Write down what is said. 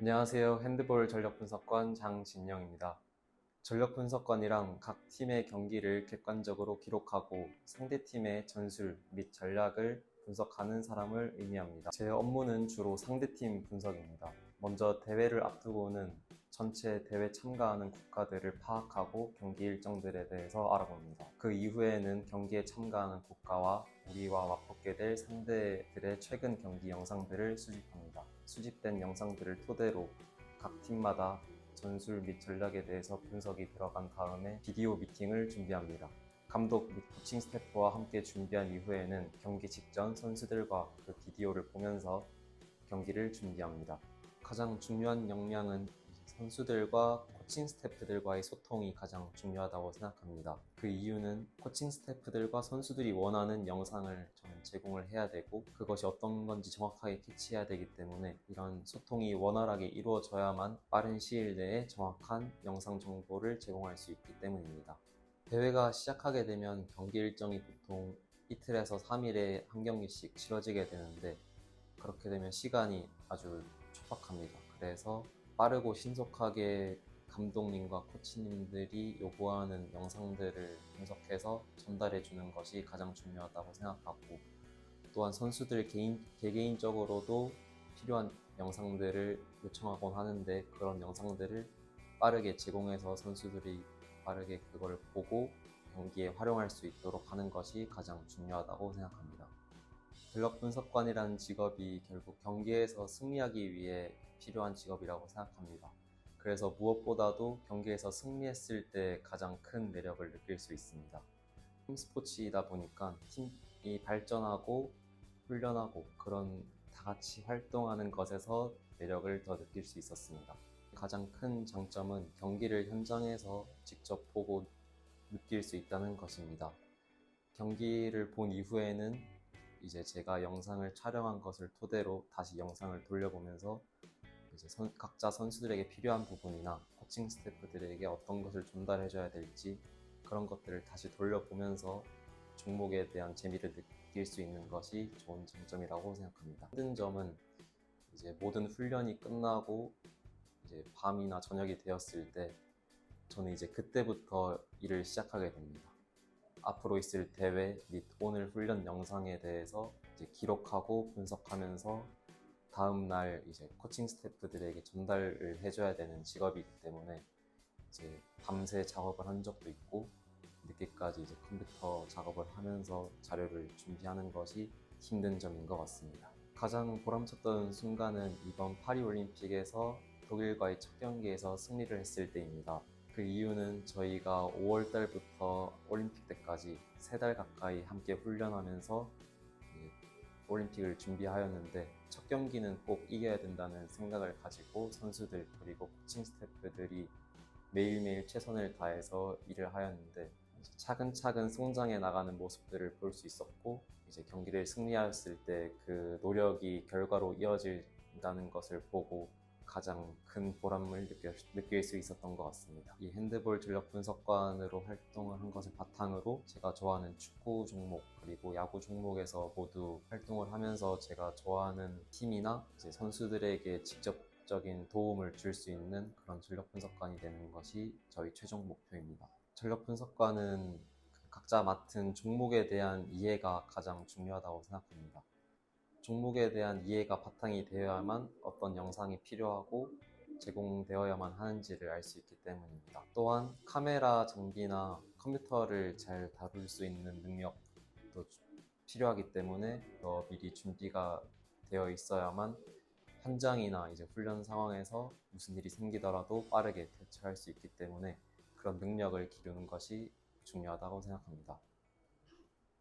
안녕하세요. 핸드볼 전력 분석관 장진영입니다. 전력 분석관이랑 각 팀의 경기를 객관적으로 기록하고 상대 팀의 전술 및 전략을 분석하는 사람을 의미합니다. 제 업무는 주로 상대팀 분석입니다. 먼저 대회를 앞두고는 전체 대회 참가하는 국가들을 파악하고 경기 일정들에 대해서 알아봅니다. 그 이후에는 경기에 참가하는 국가와 우리와 맞붙게 될 상대들의 최근 경기 영상들을 수집합니다. 수집된 영상들을 토대로 각 팀마다 전술 및 전략에 대해서 분석이 들어간 다음에 비디오 미팅을 준비합니다. 감독 및 코칭 스태프와 함께 준비한 이후에는 경기 직전 선수들과 그 비디오를 보면서 경기를 준비합니다. 가장 중요한 역량은 선수들과 코칭 스태프들과의 소통이 가장 중요하다고 생각합니다. 그 이유는 코칭 스태프들과 선수들이 원하는 영상을 저는 제공을 해야 되고 그것이 어떤 건지 정확하게 캐치해야 되기 때문에 이런 소통이 원활하게 이루어져야만 빠른 시일 내에 정확한 영상 정보를 제공할 수 있기 때문입니다. 대회가 시작하게 되면 경기 일정이 보통 이틀에서 3일에 한 경기씩 치러지게 되는데 그렇게 되면 시간이 아주 촉박합니다. 그래서 빠르고 신속하게 감독님과 코치님들이 요구하는 영상들을 분석해서 전달해 주는 것이 가장 중요하다고 생각하고 또한 선수들 개인, 개개인적으로도 필요한 영상들을 요청하곤 하는데 그런 영상들을 빠르게 제공해서 선수들이 빠르게 그걸 보고 경기에 활용할 수 있도록 하는 것이 가장 중요하다고 생각합니다. 전력 분석관이라는 직업이 결국 경기에서 승리하기 위해 필요한 직업이라고 생각합니다. 그래서 무엇보다도 경기에서 승리했을 때 가장 큰 매력을 느낄 수 있습니다. 팀 스포츠이다 보니까 팀이 발전하고 훈련하고 그런 다 같이 활동하는 것에서 매력을 더 느낄 수 있었습니다. 가장 큰 장점은 경기를 현장에서 직접 보고 느낄 수 있다는 것입니다. 경기를 본 이후에는 이제 제가 영상을 촬영한 것을 토대로 다시 영상을 돌려보면서 이제 선- 각자 선수들에게 필요한 부분이나 코칭 스태프들에게 어떤 것을 전달해줘야 될지 그런 것들을 다시 돌려보면서 종목에 대한 재미를 느낄 수 있는 것이 좋은 장점이라고 생각합니다. 힘든 점은 이제 모든 훈련이 끝나고 이제 밤이나 저녁이 되었을 때 저는 이제 그때부터 일을 시작하게 됩니다. 앞으로 있을 대회 및 오늘 훈련 영상에 대해서 이제 기록하고 분석하면서 다음 날 이제 코칭 스태프들에게 전달을 해줘야 되는 직업이기 때문에 이제 밤새 작업을 한 적도 있고 늦게까지 이제 컴퓨터 작업을 하면서 자료를 준비하는 것이 힘든 점인 것 같습니다. 가장 보람찼던 순간은 이번 파리 올림픽에서 독일과의 첫 경기에서 승리를 했을 때입니다. 그 이유는 저희가 5월 달부터 올림픽 때까지 세 달 가까이 함께 훈련하면서 올림픽을 준비하였는데 첫 경기는 꼭 이겨야 된다는 생각을 가지고 선수들 그리고 코칭 스태프들이 매일매일 최선을 다해서 일을 하였는데 차근차근 성장해 나가는 모습들을 볼 수 있었고 이제 경기를 승리하였을 때 그 노력이 결과로 이어진다는 것을 보고 가장 큰 보람을 느낄, 느낄 수 있었던 것 같습니다. 이 핸드볼 전력 분석관으로 활동을 한 것을 바탕으로 제가 좋아하는 축구 종목 그리고 야구 종목에서 모두 활동을 하면서 제가 좋아하는 팀이나 선수들에게 직접 적인 도움을 줄 수 있는 그런 전력 분석관이 되는 것이 저희 최종 목표입니다. 전력 분석관은 각자 맡은 종목에 대한 이해가 가장 중요하다고 생각합니다. 종목에 대한 이해가 바탕이 되어야만 어떤 영상이 필요하고 제공되어야만 하는지를 알 수 있기 때문입니다. 또한 카메라 장비나 컴퓨터를 잘 다룰 수 있는 능력도 주- 필요하기 때문에 더 미리 준비가 되어 있어야만 현장이나 이제 훈련 상황에서 무슨 일이 생기더라도 빠르게 대처할 수 있기 때문에 그런 능력을 기르는 것이 중요하다고 생각합니다.